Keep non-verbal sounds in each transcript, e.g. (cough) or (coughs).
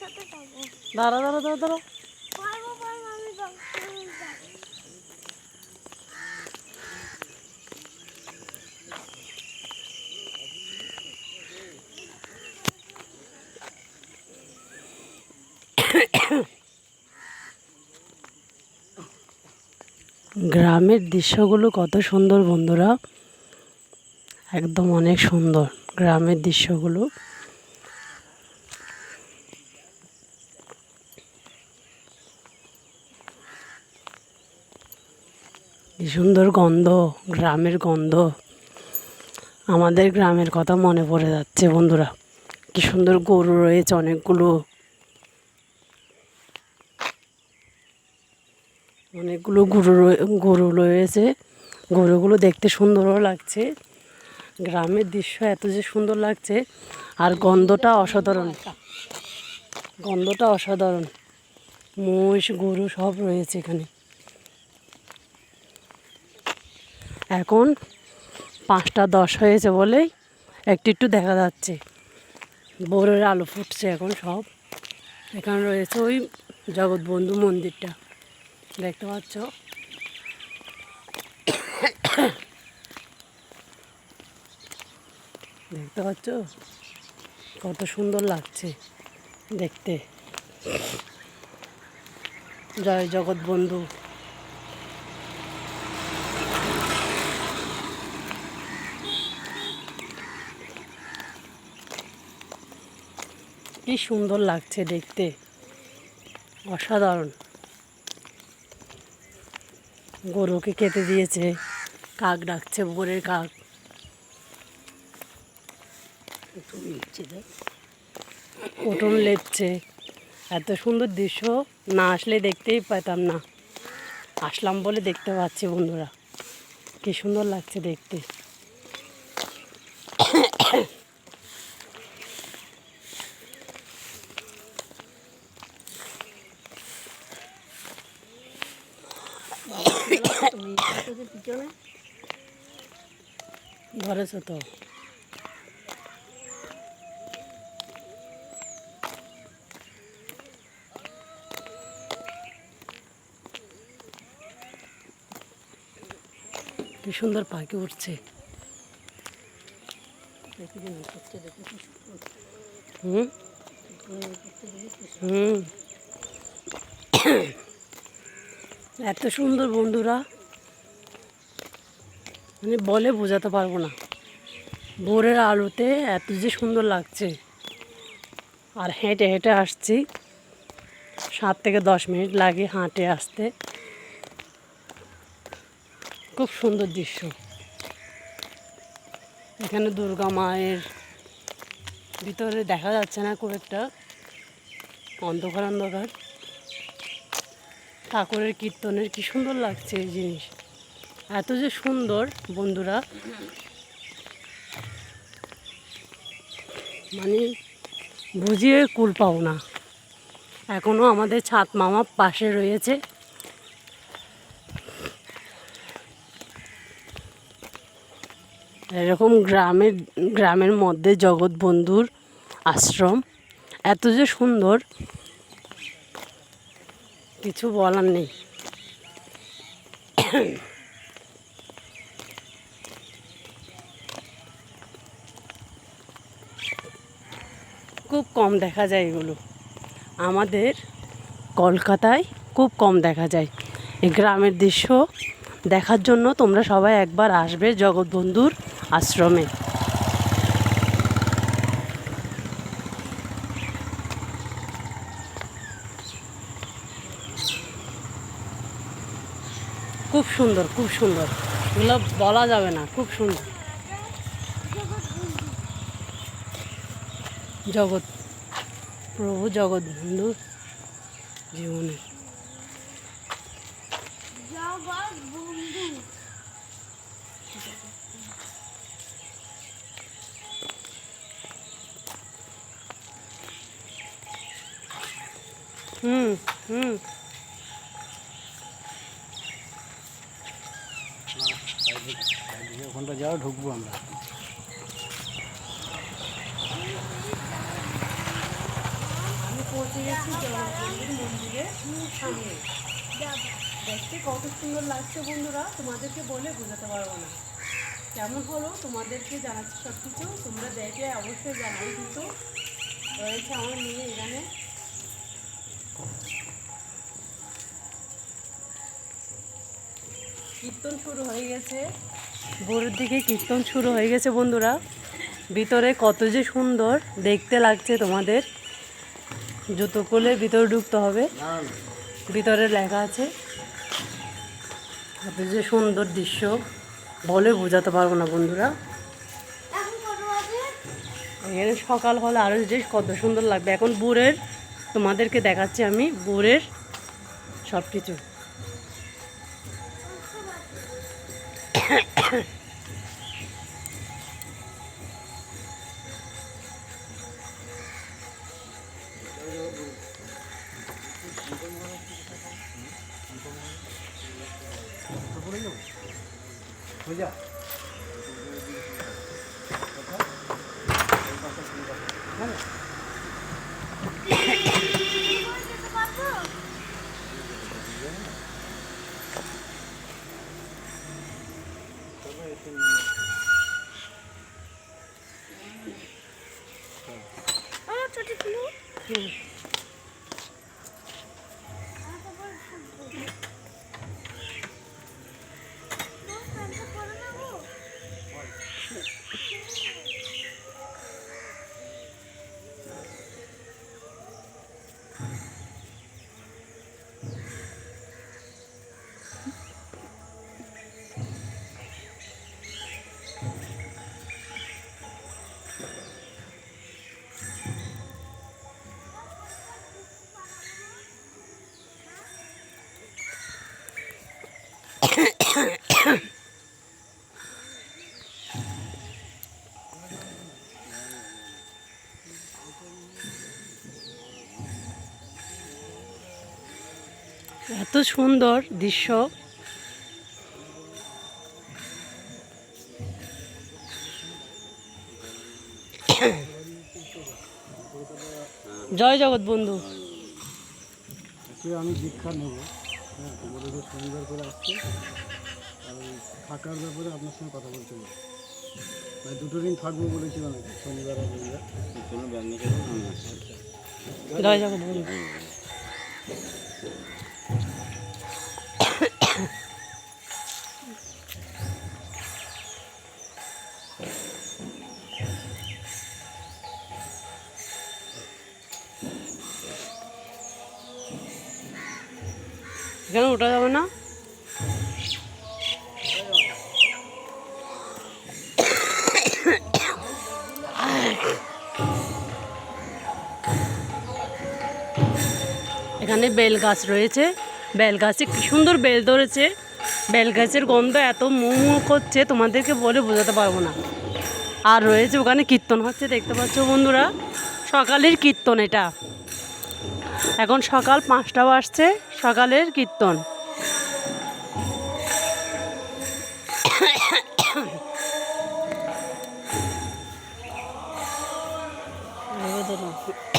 যাব। দাঁড়া দাঁড়া দাঁড়া দাঁড়া। পারব পারব আমি যাব। গ্রামের দৃশ্যগুলো কত সুন্দর বন্ধুরা। একদম অনেক সুন্দর গ্রামের দৃশ্যগুলো। সুন্দর গন্ধ, গ্রামের গন্ধ। আমাদের গ্রামের কথা মনে পড়ে যাচ্ছে বন্ধুরা। কি সুন্দর গরু রয়েছে অনেকগুলো। অনেকগুলো গরু গরু রয়েছে। গরুগুলো দেখতে সুন্দরও লাগছে। গ্রামের দৃশ্য এত যে সুন্দর লাগছে। আর গন্ধটা অসাধারণ। গন্ধটা অসাধারণ। মহিষ, গরু সব রয়েছে এখানে। এখন পাঁচটা দশ হয়েছে বলেই একটু একটু দেখা যাচ্ছে। বোরের আলো ফুটছে এখন সব। এখানে রয়েছে ওই জগৎবন্ধু মন্দিরটা। দেখতে পাচ্ছ? দেখতে পাচ্ছ? কত সুন্দর লাগছে দেখতে। জয় জগৎবন্ধু কি সুন্দর লাগছে দেখতে। অসাধারণ। গরুকে খেতে দিয়েছে, কাক ডাকছে, ভোরের কাক। উঠোন লেপছে। এত সুন্দর দৃশ্য, না আসলে দেখতেই পেতাম না। আসলাম বলে দেখতে পাচ্ছি বন্ধুরা। কি সুন্দর লাগছে দেখতে। ধরেছ তো। কি সুন্দর পাখি উঠছে। (coughs) এত সুন্দর বন্ধুরা। মানে বলে বোঝাতে পারব না। ভোরের আলোতে এত যে সুন্দর লাগছে। আর হেঁটে হেঁটে আসছি। সাত থেকে দশ মিনিট লাগে হাঁটে আসতে। খুব সুন্দর দৃশ্য। এখানে দুর্গা মায়ের ভিতরে দেখা যাচ্ছে না খুব একটা। অন্ধকার অন্ধকার। ঠাকুরের কীর্তনের কি সুন্দর লাগছে এই জিনিস। এত যে সুন্দর, বন্ধুরা। মানে বুঝিয়ে কুল পাও না। এখনও আমাদের ছাদ মামা পাশে রয়েছে। এরকম গ্রামের গ্রামের মধ্যে জগৎ বন্ধুর আশ্রম। এত যে সুন্দর। কিছু বলার নেই। খুব কম দেখা যায় এগুলো। আমাদের কলকাতায় খুব কম দেখা যায়। এই গ্রামের দৃশ্য দেখার জন্য তোমরা সবাই একবার আসবে জগৎবন্ধুর আশ্রমে। খুব সুন্দর খুব সুন্দর। এগুলো বলা যাবে না, খুব সুন্দর। জগৎ প্রভু জগৎবন্ধু জগৎ বন্ধু হুম হুম। ওখানটা যাও ঢুকবো আমরা। আমি পৌঁছে গেছি জগন্নাথ মন্দিরের সামনে। দেখতে কত সুন্দর লাগছে বন্ধুরা, তোমাদেরকে বলে বোঝাতে পারব না। কেমন হলো তোমাদেরকে জানাচ্ছি সব কিছু তোমরা দেখে অবশ্যই জানাই কিন্তু। রয়েছে আমার মেয়ে এখানে। কীর্তন শুরু হয়ে গেছে। ভোরের দিকে কীর্তন শুরু হয়ে গেছে বন্ধুরা। ভিতরে কত যে সুন্দর দেখতে লাগছে তোমাদের। জুতো খুলে ভিতরে ঢুকতে হবে। ভিতরে লেখা আছে কত যে সুন্দর দৃশ্য বলে বোঝাতে পারব না বন্ধুরা। এখন সকাল হলে আরও যে কত সুন্দর লাগবে। এখন বোরের তোমাদেরকে দেখাচ্ছি আমি বুড়ের সব কিছু আমার ছোটি সুন্দর দৃশ্য। জয় জগৎ বন্ধু। আমি দীক্ষা নেব। হ্যাঁ শনিবার করে আসছে থাকার ব্যাপারে আপনার সঙ্গে কথা বলতে হবে। মানে দুটো দিন থাকব বলেছিলাম আর কি, শনিবার আর রবিবার। জয় জগৎ বন্ধু। এখানে ওঠা যাবে না। এখানে বেল গাছ রয়েছে। বেল গাছে কি সুন্দর বেল ধরেছে। বেল গাছের গন্ধ এত মু করছে, তোমাদেরকে বলে বোঝাতে পারব না। আর রয়েছে ওখানে কীর্তন হচ্ছে, দেখতে পাচ্ছ বন্ধুরা? সকালের কীর্তন এটা। এখন সকাল পাঁচটা বাজছে সকালের কীর্তন। (coughs)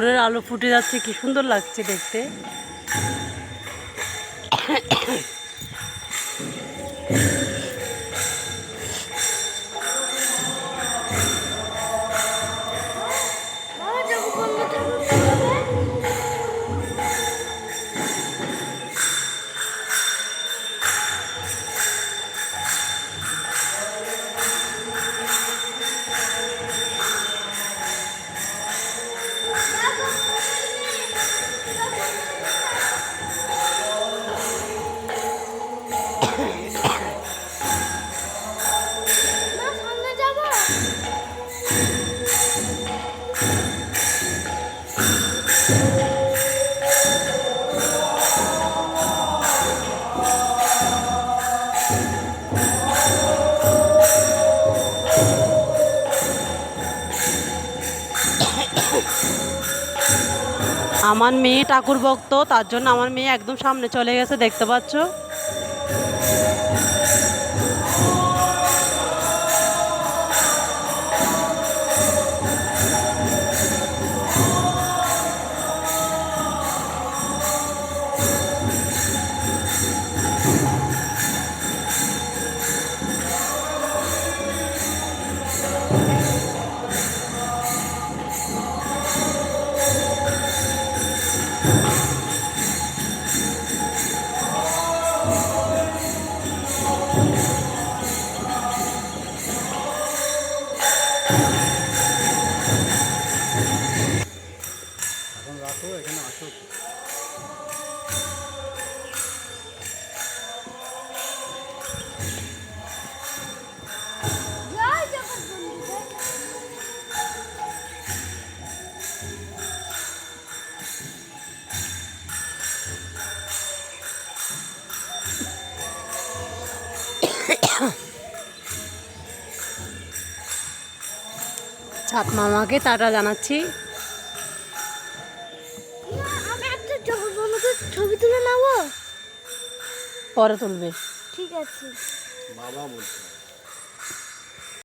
ভোরের আলো ফুটে যাচ্ছে কি সুন্দর লাগছে দেখতে। আমার মেয়ে ঠাকুর ভক্ত তার জন্য আমার মেয়ে একদম সামনে চলে গেছে দেখতে পাচ্ছ? এখন রাখো এখানে আসো জয় ছাত মামাকে টাটা জানাচ্ছি। ছবি তুলে নেব? পরে তুলবে। ঠিক আছে। বাবা বলছে।